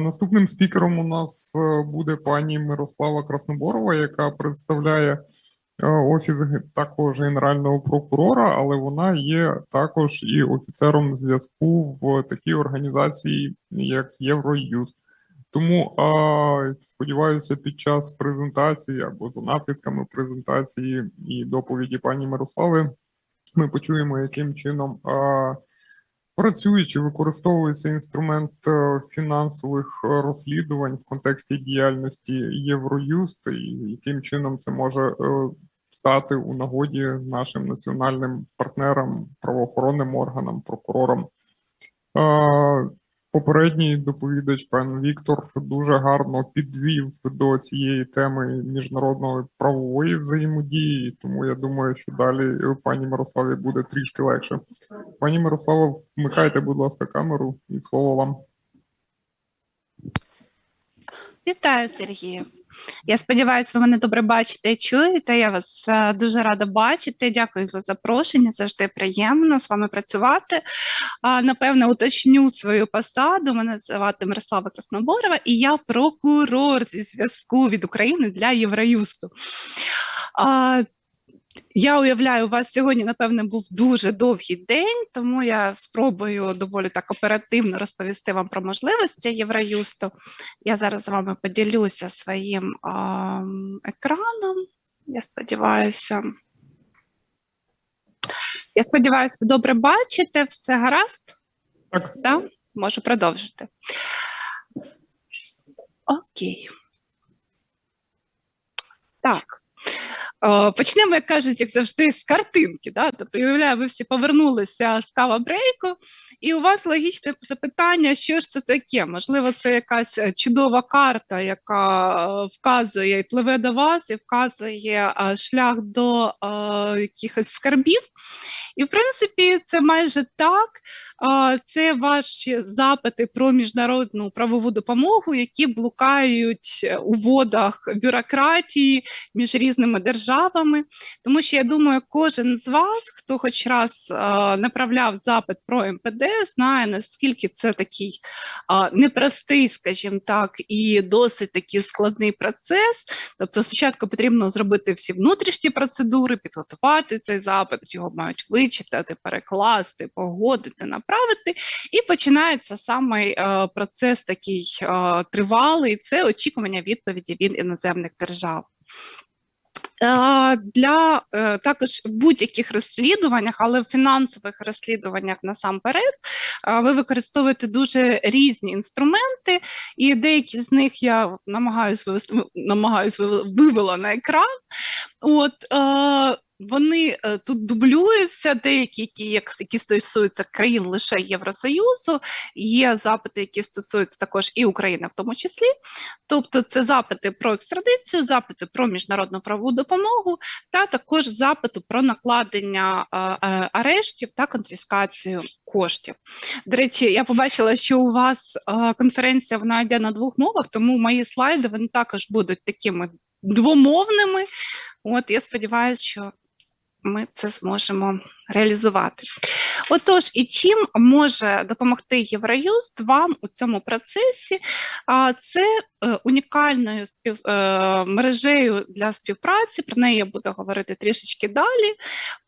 Наступним спікером у нас е, буде пані Мирослава Красноборова, яка представляє е, офіс також генерального прокурора, але вона є також і офіцером зв'язку в такій організації, як Євроюст. Тому сподіваюся, під час презентації або за наслідками презентації і доповіді пані Мирослави, ми почуємо, яким чином працює чи використовується інструмент е, фінансових е, розслідувань в контексті діяльності Євроюст, і яким чином це може е, стати у нагоді нашим національним партнерам, правоохоронним органам, прокурорам. Попередній доповідач пан Віктор дуже гарно підвів до цієї теми міжнародної правової взаємодії, тому я думаю, що далі пані Мирославі буде трішки легше. Пані Мирослава, вмикайте, будь ласка, камеру і слово вам. Вітаю, Сергію. Я сподіваюся, ви мене добре бачите і чуєте. Я вас е, дуже рада бачити. Дякую за запрошення. Завжди приємно з вами працювати. Напевно, уточню свою посаду. Мене звати Мирослава Красноборова, і я прокурор зі зв'язку від України для Євроюсту. Я уявляю, у вас сьогодні, напевне, був дуже довгий день, тому я спробую доволі так оперативно розповісти вам про можливості Євроюсту. Я зараз з вами поділюся своїм а, екраном. Я сподіваюся. Я сподіваюся, ви добре бачите, все гаразд? Так, Так? Можу продовжити. Окей. Так. Е, Почнемо, як кажуть, як завжди, з картинки. Да? Тобто, уявляю, ви всі повернулися з кава брейку, і у вас логічне запитання, що ж це таке? Можливо, це якась е, чудова карта, яка е, вказує і пливе до вас, і вказує шлях до е, якихось скарбів. І, в принципі, це майже так. Це ваші запити про міжнародну правову допомогу, які блукають у водах бюрократії між різними державами. Тому що я думаю, кожен з вас, хто хоч раз а, направляв запит про МПД, знає наскільки це такий а, непростий, скажімо так, і досить такий складний процес. Тобто, спочатку потрібно зробити всі внутрішні процедури, підготувати цей запит, його мають вичитати, перекласти, погодити, направити. І починається саме е, процес такий е, тривалий. Це очікування відповіді від іноземних держав. Е, Для е, також в будь-яких розслідуваннях, але в фінансових розслідуваннях насамперед, е, ви використовуєте дуже різні інструменти, і деякі з них я намагаюсь вивести, намагаюсь вивела- на екран. От, вони е, тут дублюються, деякі, які, як- які стосуються країн лише Євросоюзу, є запити, які стосуються також і України в тому числі. Тобто це запити про екстрадицію, запити про міжнародну правову допомогу, та також запити про накладення е, е, арештів та конфіскацію коштів. До речі, я побачила, що у вас конференція вона йде на двох мовах, тому мої слайди вони також будуть такими двомовними. От я сподіваюся, що ми це зможемо реалізувати. Отож, і чим може допомогти Євроюст вам у цьому процесі? Це е, унікальною спів, е, мережею для співпраці. Про неї я буду говорити трішечки далі.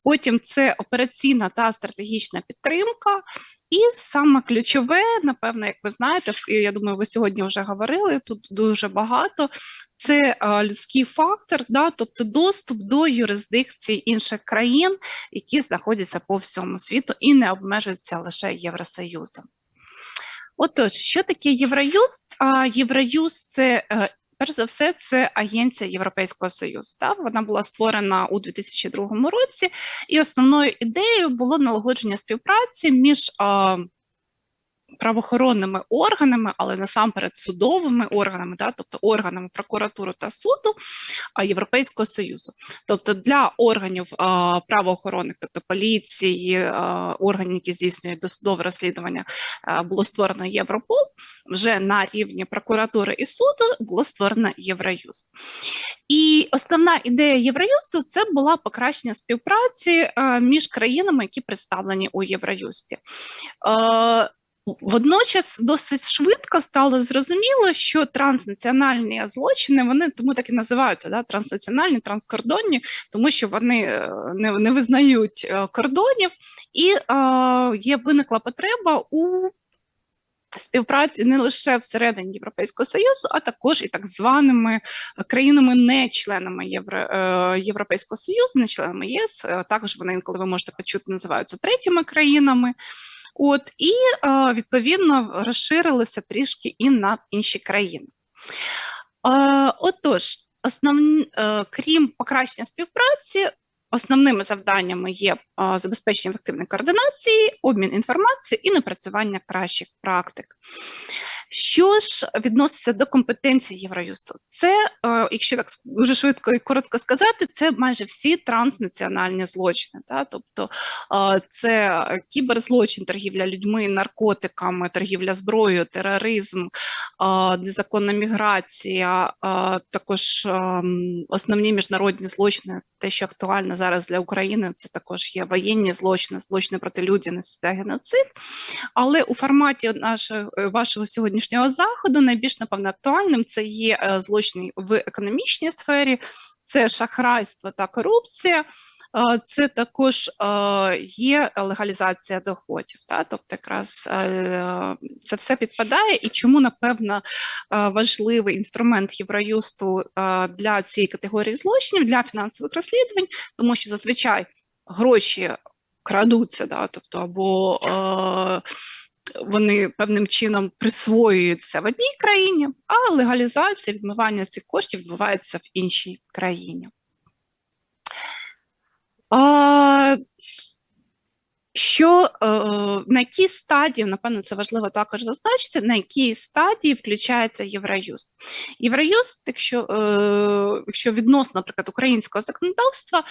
Потім це операційна та стратегічна підтримка. І саме ключове, напевно, як ви знаєте, я думаю, ви сьогодні вже говорили тут дуже багато. Це людський фактор, да, тобто доступ до юрисдикції інших країн, які знаходяться по всьому світу і не обмежуються лише Євросоюзом. Отож, що таке Євроюст? А, Євроюст це е, перш за все це агенція Європейського Союзу. Так? Вона була створена у 2002 році, і основною ідеєю було налагодження співпраці між а, правоохоронними органами, але насамперед судовими органами, да, тобто органами прокуратури та суду Європейського Союзу. Тобто для органів правоохоронних, тобто поліції, органів, які здійснюють досудове розслідування, було створено Європол. Вже на рівні прокуратури і суду було створено Євроюст. І основна ідея Євроюсту це була покращення співпраці між країнами, які представлені у Євроюсті. Водночас досить швидко стало зрозуміло, що транснаціональні злочини вони тому так і називаються да, транснаціональні, транскордонні, тому що вони е, не, не визнають е, кордонів, і е, є виникла потреба у співпраці не лише всередині Європейського Союзу, а також і так званими країнами, не членами Євро, е, Європейського Союзу, не членами ЄС. Також вони, інколи ви можете почути, називаються третіми країнами. От і відповідно розширилися трішки і на інші країни. Отож, основні, е, крім покращення співпраці, основними завданнями є забезпечення ефективної координації, обмін інформацією і напрацювання кращих практик. Що ж відноситься до компетенції Євроюсту? Це, е, якщо так дуже швидко і коротко сказати, це майже всі транснаціональні злочини. Та? Тобто е, це кіберзлочин, торгівля людьми, наркотиками, торгівля зброєю, тероризм, е, незаконна міграція, також ем, основні міжнародні злочини, те, що актуально зараз для України, це також є воєнні злочини, злочини проти людяності та геноцид. Але у форматі нашого вашого сьогоднішнього заходу найбільш напевно актуальним це є е, злочини в економічній сфері, це шахрайство та корупція. е, Це також е, є легалізація доходів, та? тобто якраз це все підпадає, і чому напевно важливий інструмент Євроюсту для цієї категорії злочинів для фінансових розслідувань, тому що зазвичай гроші крадуться, да? тобто або вони певним чином присвоюються в одній країні, а легалізація відмивання цих коштів відбувається в іншій країні. Що е, на якій стадії, напевно, це важливо також зазначити, на якій стадії включається Євроюст. Євроюст, якщо, е, якщо відносно, наприклад, українського законодавства,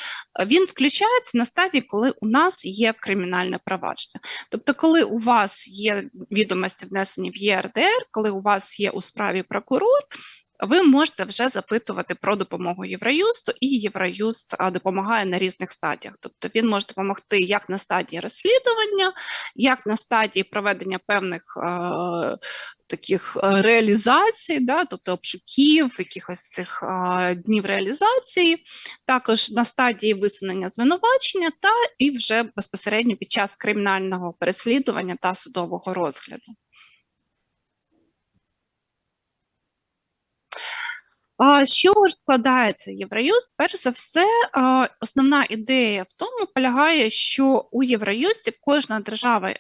він включається на стадії, коли у нас є кримінальне провадження. Тобто, коли у вас є відомості внесені в ЄРДР, коли у вас є у справі прокурор, ви можете вже запитувати про допомогу Євроюсту, і Євроюст допомагає на різних стадіях. Тобто він може допомогти як на стадії розслідування, як на стадії проведення певних таких реалізацій, да, тобто обшуків, якихось цих е, днів реалізації, також на стадії висунення звинувачення, та і вже безпосередньо під час кримінального переслідування та судового розгляду. А, чого ж складається Євроюз? Перш за все, основна ідея в тому полягає, що у Євроюсті кожна держава,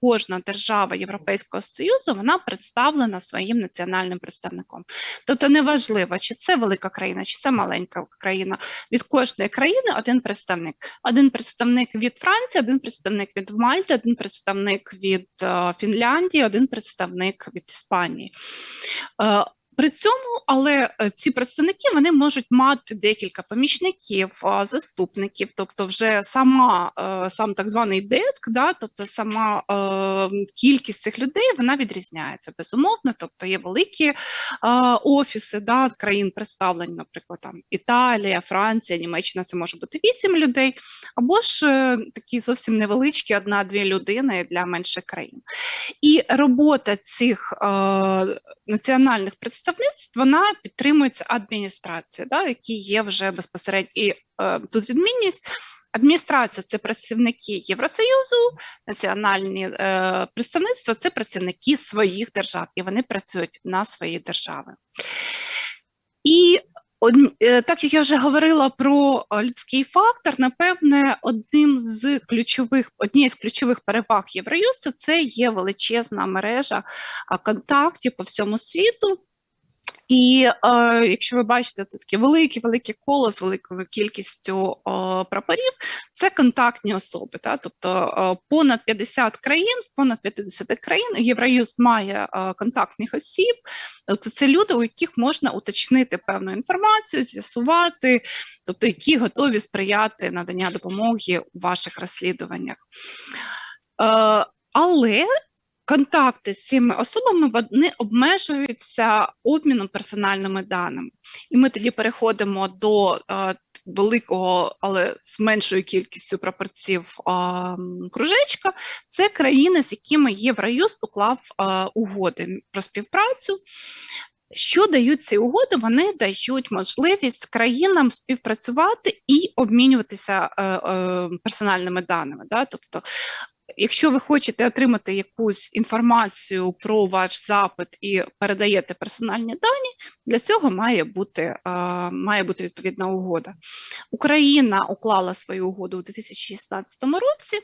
кожна держава Європейського Союзу вона представлена своїм національним представником. Тобто неважливо, чи це велика країна, чи це маленька країна. Від кожної країни один представник. Один представник від Франції, один представник від Мальти, один представник від Фінляндії, один представник від Іспанії. При цьому, але е, ці представники вони можуть мати декілька помічників, заступників, тобто вже сама е, сам так званий деск, да, тобто сама е, кількість цих людей вона відрізняється безумовно. Тобто є великі офіси да, країн представлені, наприклад, там Італія, Франція, Німеччина, це може бути вісім людей, або ж такі зовсім невеличкі, одна-дві людини для менших країн. І робота цих національних представництв вона підтримується адміністрацією, да, які є вже безпосередньо. І е, тут відмінність. Адміністрація це працівники Євросоюзу, національні е, представництва це працівники своїх держав, і вони працюють на свої держави. І е, так як я вже говорила про е, людський фактор, напевне, одним з ключових, однією з ключових переваг Євроюсту це є величезна мережа контактів по всьому світу. І е, якщо ви бачите, це таке велике велике коло з великою кількістю е, прапорів, це контактні особи. Та? Тобто е, понад 50 країн, з понад 50 країн Євроюз має е, контактних осіб. Тобто це люди, у яких можна уточнити певну інформацію, з'ясувати, тобто які готові сприяти надання допомоги у ваших розслідуваннях. Е, але контакти з цими особами вони обмежуються обміном персональними даними. І ми тоді переходимо до е, великого, але з меншою кількістю прапорців кружечка. Це країни, з якими Євроюст уклав е, угоди про співпрацю. Що дають ці угоди? Вони дають можливість країнам співпрацювати і обмінюватися е, персональними даними. Да? Тобто, якщо ви хочете отримати якусь інформацію про ваш запит і передаєте персональні дані, для цього має бути, має бути відповідна угода. Україна уклала свою угоду у 2016 році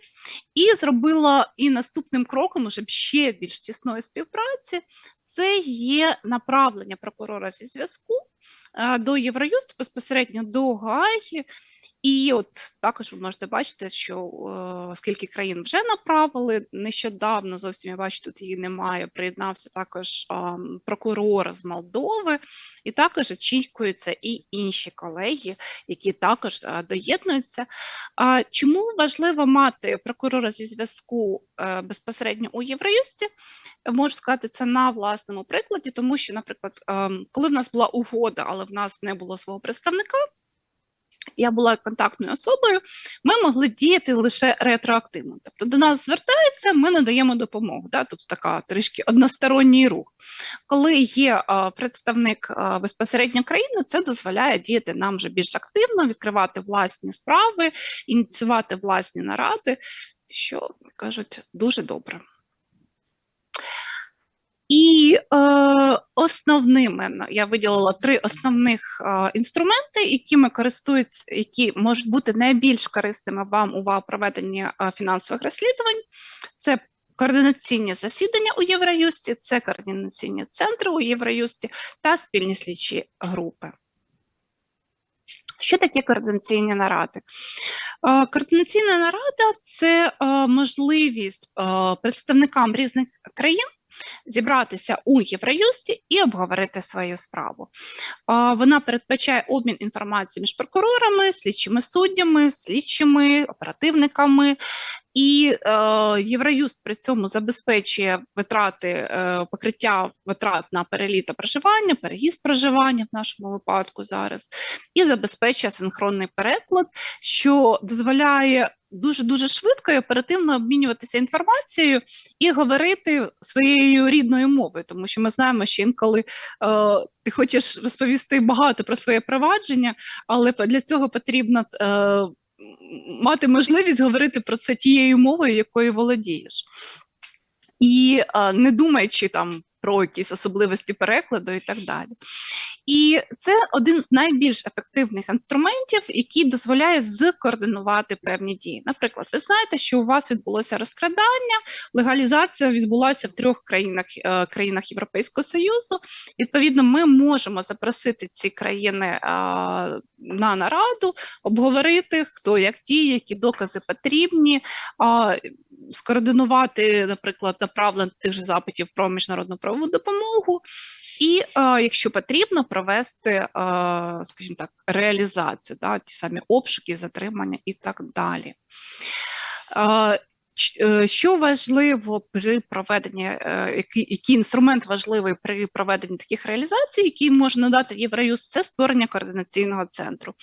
і зробила і наступним кроком, уже ще більш тісної співпраці, це є направлення прокурора зі зв'язку до Євроюсту безпосередньо до Гаї. І от також ви можете бачити, що е, скільки країн вже направили нещодавно, зовсім я бачу, тут її немає. Приєднався також прокурор з Молдови, і також очікуються і інші колеги, які також е, доєднуються. Чому важливо мати прокурора зі зв'язку е, безпосередньо у Євроюсті? Можу сказати це на власному прикладі, тому що, наприклад, ем, коли в нас була угода, але в нас не було свого представника. Я була контактною особою, ми могли діяти лише ретроактивно. Тобто до нас звертаються, ми надаємо допомогу. Да? Тобто така трішки односторонній рух. Коли є а, представник а, безпосередньо країни, це дозволяє діяти нам вже більш активно, відкривати власні справи, ініціювати власні наради, що кажуть дуже добре. І е, основними я виділила три основних е, інструменти, якими користуються, які можуть бути найбільш корисними вам у проведенні е, фінансових розслідувань. Це координаційні засідання у Євроюсті, це координаційні центри у Євроюсті та спільні слідчі групи. Що таке координаційні наради? Е, Координаційна нарада це е, можливість е, представникам різних країн зібратися у Євроюсті і обговорити свою справу. Вона передбачає обмін інформацією між прокурорами, слідчими суддями, слідчими, оперативниками. І е, Євроюст при цьому забезпечує витрати е, покриття витрат на переліт та проживання, переїзд проживання в нашому випадку зараз, і забезпечує синхронний переклад, що дозволяє дуже дуже швидко і оперативно обмінюватися інформацією і говорити своєю рідною мовою, тому що ми знаємо, що інколи е, ти хочеш розповісти багато про своє провадження, але для цього потрібно е, мати можливість говорити про це тією мовою, якою володієш. І не думаючи там про якісь особливості перекладу і так далі. І це один з найбільш ефективних інструментів, який дозволяє скоординувати певні дії. Наприклад, ви знаєте, що у вас відбулося розкрадання, легалізація відбулася в трьох країнах е, країнах Європейського Союзу. Відповідно, ми можемо запросити ці країни е, на нараду, обговорити, хто як діє, які докази потрібні. Скоординувати, наприклад, направлення тих же запитів про міжнародну правову допомогу, і, е, якщо потрібно, провести, е, скажімо так, реалізацію, да, ті самі обшуки, затримання і так далі. Е, е, Що важливо при проведенні, е, який, який інструмент важливий при проведенні таких реалізацій, який може надати Євроюз, це створення координаційного центру.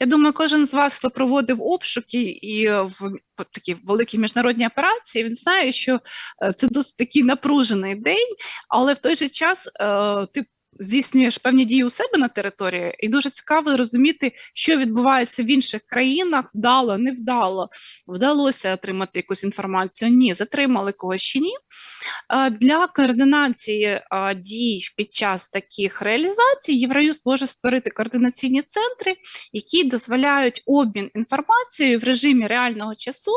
Я думаю, кожен з вас, хто проводив обшуки і в такі великі міжнародні операції, він знає, що е, це досить такий напружений день, але в той же час е, ти здійснюєш певні дії у себе на території, і дуже цікаво розуміти, що відбувається в інших країнах, вдало, невдало, вдалося отримати якусь інформацію. Ні, затримали когось чи ні. Для координації дій під час таких реалізацій Євроюст може створити координаційні центри, які дозволяють обмін інформацією в режимі реального часу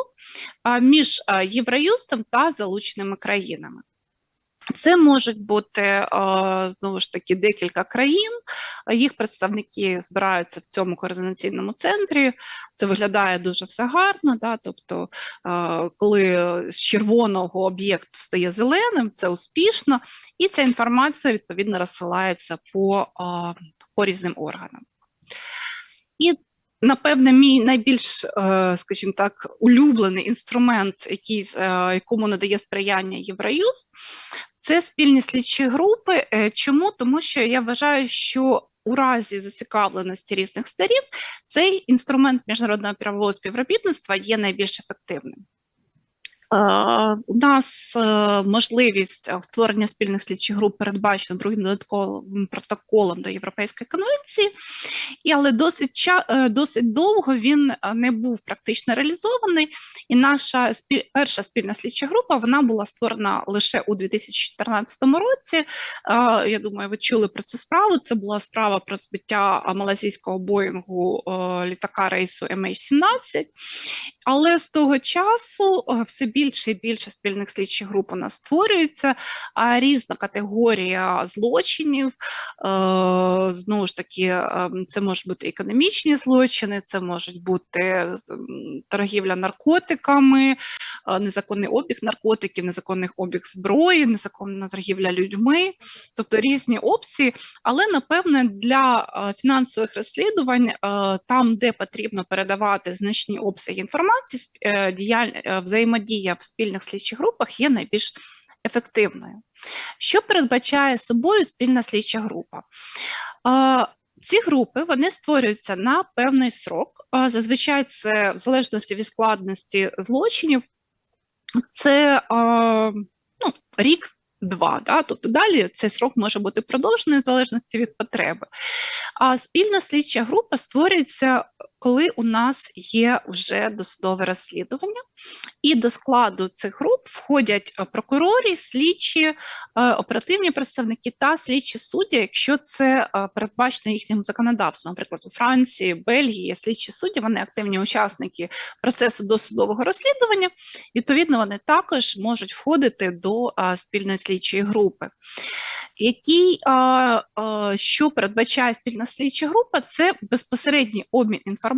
між Євроюстом та залученими країнами. Це можуть бути знову ж таки декілька країн. Їх представники збираються в цьому координаційному центрі. Це виглядає дуже все гарно. Да? Тобто, коли з червоного об'єкт стає зеленим, це успішно, і ця інформація відповідно розсилається по, по різним органам. І Напевне, мій найбільш, скажімо так, улюблений інструмент, який, якому надає сприяння Євроюз, це спільні слідчі групи. Е, Чому? Тому що я вважаю, що у разі зацікавленості різних сторін цей інструмент міжнародного правового співробітництва є найбільш ефективним. Е, У нас е, можливість е, створення спільних слідчих груп передбачена другим додатковим протоколом до Європейської конвенції, але досить досить довго він не був практично реалізований. І наша перша спільна слідча група вона була створена лише у 2014 році. Я думаю, ви чули про цю справу. Це була справа про збиття малазійського боїнгу літака рейсу MH17. Але з того часу все більше і більше спільних слідчих груп у нас створюється, а різна категорія злочинів. Е, Знову ж таки, е, це можуть бути економічні злочини, це можуть бути торгівля наркотиками, е, незаконний обіг наркотиків, незаконний обіг зброї, незаконна торгівля людьми, тобто різні опції. Але напевне для фінансових розслідувань, там, де потрібно передавати значні обсяги інформації, е, взаємодія в спільних слідчих групах є найбільш ефективною. Що передбачає собою спільна слідча група? Ці групи вони створюються на певний срок. Зазвичай це в залежності від складності злочинів, це ну, рік. Два, да? тобто далі цей срок може бути продовжений в залежності від потреби. А спільна слідча група створюється, коли у нас є вже досудове розслідування, і до складу цих груп входять е, прокурори, слідчі, е, оперативні представники та слідчі судді, якщо це е, передбачено їхнім законодавством. Наприклад, у Франції, Бельгії слідчі судді, вони активні учасники процесу досудового розслідування. Відповідно, вони також можуть входити до спільної слідчої групи. Який, що передбачає спільна слідча група, це безпосередній обмін інформацією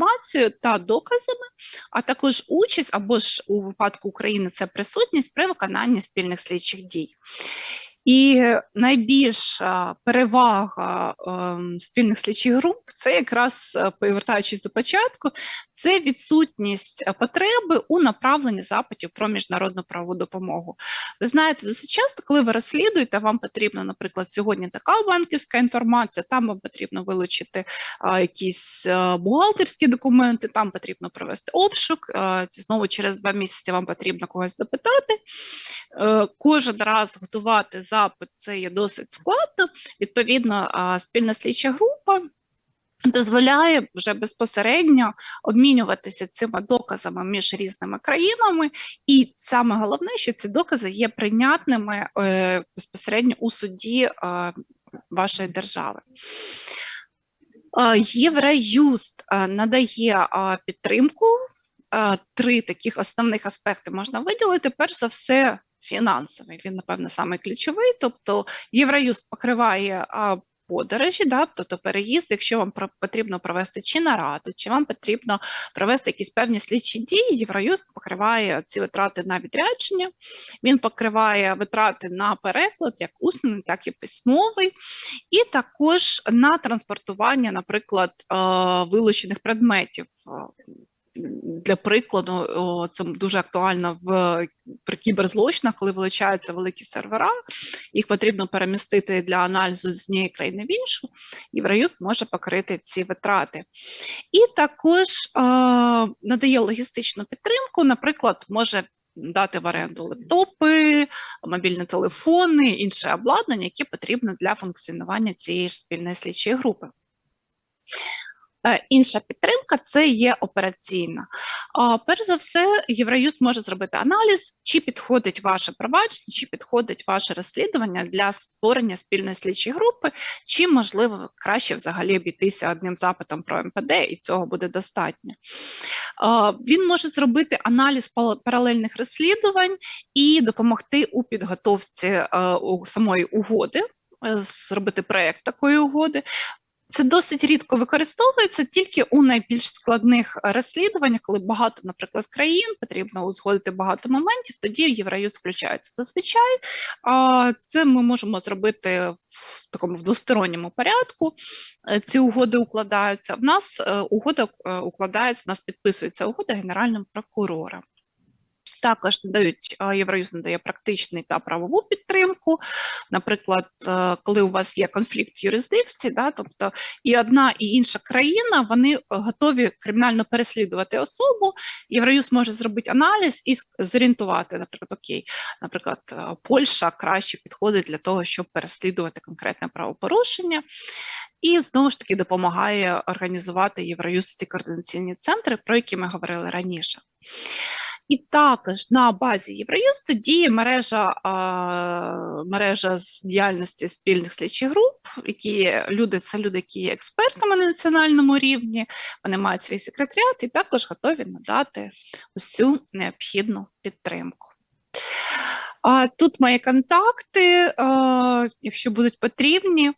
та доказами, а також участь або ж у випадку України це присутність при виконанні спільних слідчих дій. І найбільша перевага ем, спільних слідчих груп це якраз е, повертаючись до початку, це відсутність е, потреби у направленні запитів про міжнародну правову допомогу. Ви знаєте, досить часто, коли ви розслідуєте, вам потрібна, наприклад, сьогодні така банківська інформація, там вам потрібно вилучити а, якісь а, бухгалтерські документи, там потрібно провести обшук. знову через два місяці вам потрібно когось запитати. Е, Кожен раз готувати запит це є досить складно. Відповідно, спільна слідча група дозволяє вже безпосередньо обмінюватися цими доказами між різними країнами, і саме головне, що ці докази є прийнятними е, безпосередньо у суді вашої держави. Євроюст надає підтримку. Три таких основних аспекти можна виділити. Перш за все, фінансовий. Він, напевно, саме ключовий. Тобто Євроюст покриває подорожі, да, тобто переїзд, якщо вам потрібно провести чи нараду, чи вам потрібно провести якісь певні слідчі дії, Євроюст покриває ці витрати на відрядження, він покриває витрати на переклад, як усний, так і письмовий, і також на транспортування, наприклад, вилучених предметів. Для прикладу, це дуже актуально в при кіберзлочинах, коли вилучаються великі сервера, їх потрібно перемістити для аналізу з однієї країни в іншу, Євроюз може покрити ці витрати. І також е, надає логістичну підтримку, наприклад, може дати в оренду лептопи, мобільні телефони, інше обладнання, яке потрібно для функціонування цієї ж спільної слідчої групи. Е, Інша підтримка це є операційна. Перш за все, Євроюз може зробити аналіз, чи підходить ваше провадження, чи підходить ваше розслідування для створення спільної слідчої групи, чи можливо краще взагалі обійтися одним запитом про МПД, і цього буде достатньо. Він може зробити аналіз паралельних розслідувань і допомогти у підготовці е, самої угоди, е, зробити проєкт такої угоди Це досить рідко використовується тільки у найбільш складних е, розслідуваннях, коли багато, наприклад, країн потрібно узгодити багато моментів. Тоді Євроюз включається. Зазвичай це ми можемо зробити в такому в двосторонньому порядку. Е, Ці угоди укладаються. В нас е, угода укладається, в нас підписується угода генеральним прокурором. Також надають е, Євроюз надає практичний та правову підтримку. Наприклад, е, коли у вас є конфлікт юрисдикції, да, тобто і одна і інша країна вони е, готові кримінально переслідувати особу. Євроюз може зробити аналіз і зорієнтувати, наприклад, окей, наприклад, Польща краще підходить для того, щоб переслідувати конкретне правопорушення. І знову ж таки допомагає організувати Євроюз ці координаційні центри, про які ми говорили раніше. І також на базі Євроюсту діє мережа, а, мережа з діяльності спільних слідчих груп, які люди, це люди, які є експертами на національному рівні, вони мають свій секретаріат і також готові надати усю необхідну підтримку. А тут мої контакти, якщо будуть потрібні.